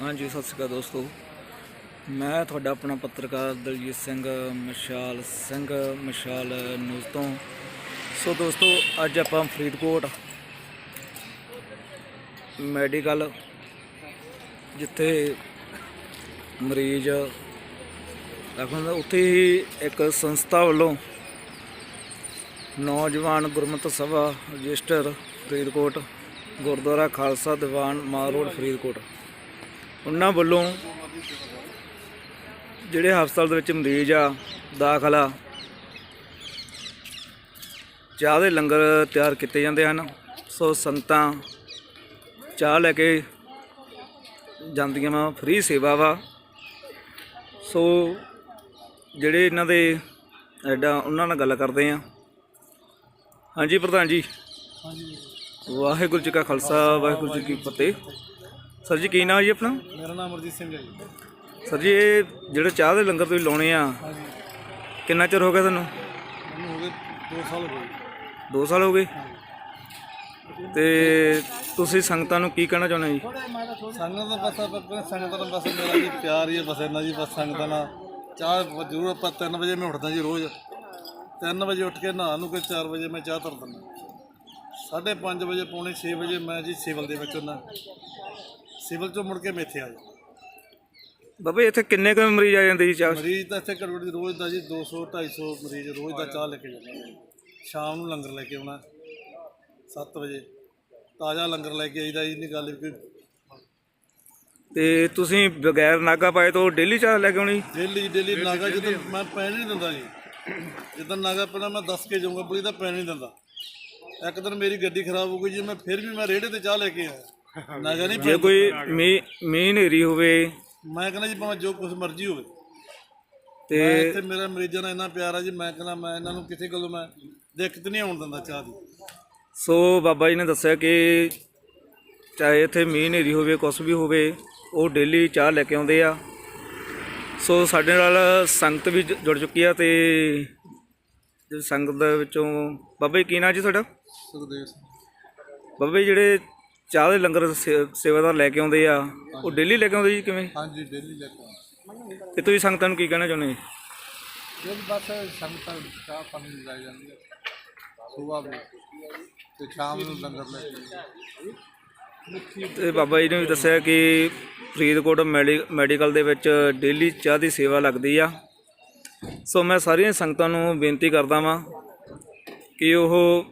ਹਾਂਜੀ, ਸਤਿ ਸ਼੍ਰੀ ਅਕਾਲ ਦੋਸਤੋ। ਮੈਂ ਤੁਹਾਡਾ ਆਪਣਾ ਪੱਤਰਕਾਰ ਦਲਜੀਤ ਸਿੰਘ, ਮਸ਼ਾਲ ਸਿੰਘ, ਮਸ਼ਾਲ ਨਿਊਜ਼ ਤੋਂ। ਸੋ ਦੋਸਤੋ, ਅੱਜ ਆਪਾਂ ਫਰੀਦਕੋਟ ਮੈਡੀਕਲ, ਜਿੱਥੇ ਮਰੀਜ਼ ਰੱਖਣ ਉੱਥੇ ਹੀ ਇੱਕ ਸੰਸਥਾ ਵੱਲੋਂ Naujawan Gurmat Sabha register Faridkot, Gurdwara Khalsa Diwan, Mall Road, Faridkot. ਉਹਨਾਂ ਵੱਲੋਂ ਜਿਹੜੇ ਹਸਪਤਾਲ ਦੇ ਵਿੱਚ ਮਰੀਜ਼ ਆ ਦਾਖਲ ਚਾਹ ਦੇ ਲੰਗਰ ਤਿਆਰ ਕੀਤੇ ਜਾਂਦੇ ਹਨ। ਸੋ ਸੰਗਤਾਂ ਚਾਹ ਲੈ ਕੇ ਜਾਂਦੀਆਂ ਵਾ ਫ੍ਰੀ ਸੇਵਾ ਵਾ। ਸੋ ਜਿਹੜੇ ਇਹਨਾਂ ਦੇ ਐਡਾ ਉਹਨਾਂ ਨਾਲ ਗੱਲ ਕਰਦੇ ਆ। ਹਾਂਜੀ ਪ੍ਰਧਾਨ ਜੀ। ਹਾਂਜੀ। ਵਾਹਿਗੁਰੂ ਜੀ ਕਾ ਖਾਲਸਾ ਵਾਹਿਗੁਰੂ ਜੀ ਕੀ ਫਤਿਹ। ਸਰ ਜੀ ਕੀ ਨਾਮ ਜੀ ਆਪਣਾ? ਮੇਰਾ ਨਾਮ ਅਮਰਜੀਤ ਸਿੰਘ ਹੈ ਜੀ। ਸਰ ਜੀ ਇਹ ਜਿਹੜੇ ਚਾਹ ਦੇ ਲੰਗਰ ਤੁਸੀਂ ਲਾਉਣੇ ਆ ਹਾਂਜੀ। ਕਿੰਨਾ ਚਿਰ ਹੋ ਗਿਆ ਤੁਹਾਨੂੰ? ਮੈਨੂੰ ਹੋ ਗਏ 2 ਸਾਲ ਹੋ ਗਏ। 2 ਸਾਲ ਹੋ ਗਏ? ਤੇ ਤੁਸੀਂ ਸੰਗਤਾਂ ਨੂੰ ਕੀ ਕਹਿਣਾ ਚਾਹੁੰਦੇ ਜੀ? ਸੰਗਤ ਦਾ ਬਸ ਆਪਾਂ ਸੰਗਤ ਦਾ ਬਸ ਮੇਰਾ ਜੀ ਪਿਆਰ ਹੀ ਹੈ ਬਸ ਇੰਨਾ ਜੀ ਬਸ ਸੰਗਤਾਂ ਨਾਲ ਚਾਹ ਜ਼ਰੂਰ ਆਪਾਂ 3 ਵਜੇ ਮੈਂ ਉੱਠਦਾ ਜੀ ਰੋਜ਼। 3 ਵਜੇ ਉੱਠ ਕੇ ਨਹਾ ਨੂੰ ਕੇ 4 ਵਜੇ ਮੈਂ ਚਾਹ ਧਰ ਦਿੰਦਾ ਸਾਢੇ 5 ਵਜੇ ਪੌਣੇ 6 ਵਜੇ ਮੈਂ ਜੀ ਸਿਵਲ ਦੇ ਵਿੱਚ ਹੁੰਦਾ ਸਿਵਲ ਚੋਂ ਮੁੜ ਕੇ ਮੈਂ ਇੱਥੇ ਆ ਜਾ ਬਾਬੇ ਇੱਥੇ ਕਿੰਨੇ ਕੁ ਮਰੀਜ਼ ਆ ਜਾਂਦੇ ਜੀ ਚਾਹ? ਮਰੀਜ਼ ਤਾਂ ਇੱਥੇ ਘੱਟੋ ਘੱਟ ਰੋਜ਼ ਦਾ ਜੀ 200 250 ਮਰੀਜ਼ ਰੋਜ਼ ਦਾ ਚਾਹ ਲੈ ਕੇ ਜਾਂਦੇ ਸ਼ਾਮ ਨੂੰ ਲੰਗਰ ਲੈ ਕੇ ਆਉਣਾ 7 ਵਜੇ। ਤਾਜ਼ਾ ਲੰਗਰ ਲੈ ਕੇ ਆਈਦਾ ਇਹ ਨਹੀਂ ਗੱਲ ਵੀ ਕੋਈ ਤੇ ਤੁਸੀਂ ਬਗੈਰ ਨਾਗਾ ਪਾਏ ਤੋਂ ਡੇਲੀ ਚਾਹ ਲੈ ਕੇ ਆਉਣੀ? ਡੇਲੀ ਡੇਲੀ ਨਾਗਾ ਜਦੋਂ ਮੈਂ ਪੈਣ ਨਹੀਂ ਦਿੰਦਾ ਜੀ। ਜਦੋਂ ਨਾਗਾ ਪੈਣਾ ਮੈਂ ਦੱਸ ਕੇ ਜਾਊਂਗਾ ਬੁਲੀ ਤਾਂ ਪੈਣ ਨਹੀਂ ਦਿੰਦਾ। ਇੱਕ ਦਿਨ ਮੇਰੀ ਗੱਡੀ ਖਰਾਬ ਹੋ ਗਈ ਜੀ ਮੈਂ ਫਿਰ ਵੀ ਮੈਂ ਰੇੜੇ ਤੇ ਚਾਹ ਲੈ ਕੇ ਆਇਆ। ਨਹੀਂ ਜੇ ਕੋਈ ਮੀਂਹ ਮੀਂਹ ਹਨੇਰੀ ਹੋਵੇ। ਮੈਂ ਕਹਿੰਦਾ ਜੀ ਭਾਵੇਂ ਜੋ ਕੁਝ ਮਰਜ਼ੀ ਹੋਵੇ। ਤੇ ਮੈਂ ਇੱਥੇ ਮੇਰਾ ਮਰੀਜ਼ਾਂ ਨਾਲ ਇੰਨਾ ਪਿਆਰ ਆ ਜੀ ਮੈਂ ਕਹਿੰਦਾ ਮੈਂ ਇਹਨਾਂ ਨੂੰ ਕਿਸੇ ਗੱਲੋਂ ਮੈਂ ਦਿੱਕਤ ਨਹੀਂ ਆਉਣ ਦਿੰਦਾ ਚਾਹ ਦੀ। ਸੋ ਬਾਬਾ ਜੀ ਨੇ ਦੱਸਿਆ ਕਿ ਚਾਹੇ ਇੱਥੇ ਮੀਂਹ ਹਨੇਰੀ ਹੋਵੇ ਕੁਛ ਵੀ ਹੋਵੇ ਉਹ ਡੇਲੀ ਚਾਹ ਲੈ ਕੇ ਆਉਂਦੇ ਆ। ਸੋ ਸਾਡੇ ਨਾਲ ਸੰਗਤ ਵੀ ਜੁੜ ਚੁੱਕੀ ਆ ਤੇ ਜੇ ਸੰਗਤ ਦੇ ਵਿੱਚੋਂ ਬਾਬਾ ਜੀ ਕੀ ਨਾਂ ਜੀ ਤੁਹਾਡਾ? ਸੁਖਦੇਵ ਬਾਬਾ ਜੀ ਜਿਹੜੇ ਚਾਹ ਦੇ ਲੰਗਰ ਸੇ- ਸੇਵਾਦਾਰ ਲੈ ਕੇ ਆਉਂਦੇ ਆ। ਉਹ ਡੇਲੀ ਲੈ ਕੇ ਆਉਂਦੇ ਜੀ ਕਿਵੇਂ? ਹਾਂਜੀ ਡੇਲੀ ਲੈ ਕੇ ਆਉਂਦਾ। ਤੇ ਤੁਸੀਂ ਸੰਗਤਾਂ ਨੂੰ ਕੀ ਕਹਿਣਾ ਚਾਹੁੰਦੇ ਜੀ? ਇਹ ਬਸ ਸੰਗਤਾਂ ਚਾਹ ਪਾਣੀ ਲਾਈ ਜਾਂਦੀ ਹੈ। ਵੀ। ਤੇ ਸ਼ਾਮ ਨੂੰ ਲੰਗਰ ਲੈ ਕੇ ਤੇ ਬਾਬਾ ਜੀ ਨੇ ਵੀ ਦੱਸਿਆ ਕਿ ਫਰੀਦਕੋਟ ਮੈਡੀ- ਮੈਡੀਕਲ ਦੇ ਵਿੱਚ ਡੇਲੀ ਚਾਹ ਦੀ ਸੇਵਾ ਲੱਗਦੀ ਆ। ਸੋ ਮੈਂ ਸਾਰੀਆਂ ਸੰਗਤਾਂ ਨੂੰ ਬੇਨਤੀ ਕਰਦਾ ਵਾਂ ਕਿ ਉਹ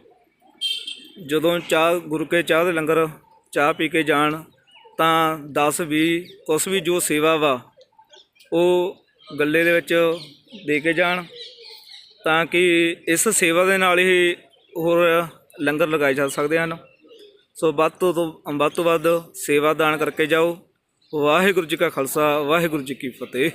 ਜਦੋਂ ਚਾਹ ਗੁਰੂ ਕੇ ਚਾਹ ਦੇ ਲੰਗਰ ਚਾਹ ਪੀ ਕੇ ਜਾਣ, ਤਾਂ 10 20 ਕੁਛ ਵੀ ਜੋ ਸੇਵਾ ਵਾ, ਉਹ ਗੱਲੇ ਦੇ ਵਿੱਚ ਦੇ ਕੇ ਜਾਣ। ਤਾਂ ਕਿ ਇਸ ਸੇਵਾ ਦੇ ਨਾਲ ਹੀ ਹੋਰ ਲੰਗਰ ਲਗਾਏ ਜਾ ਸਕਦੇ ਹਨ। ਸੋ ਵੱਧ ਤੋਂ ਵੱਧ ਤੋਂ ਵੱਧ ਸੇਵਾ ਦਾਨ ਕਰਕੇ ਜਾਓ। ਵਾਹਿਗੁਰੂ ਜੀ ਕਾ ਖਾਲਸਾ, ਵਾਹਿਗੁਰੂ ਜੀ ਕੀ ਫਤਿਹ।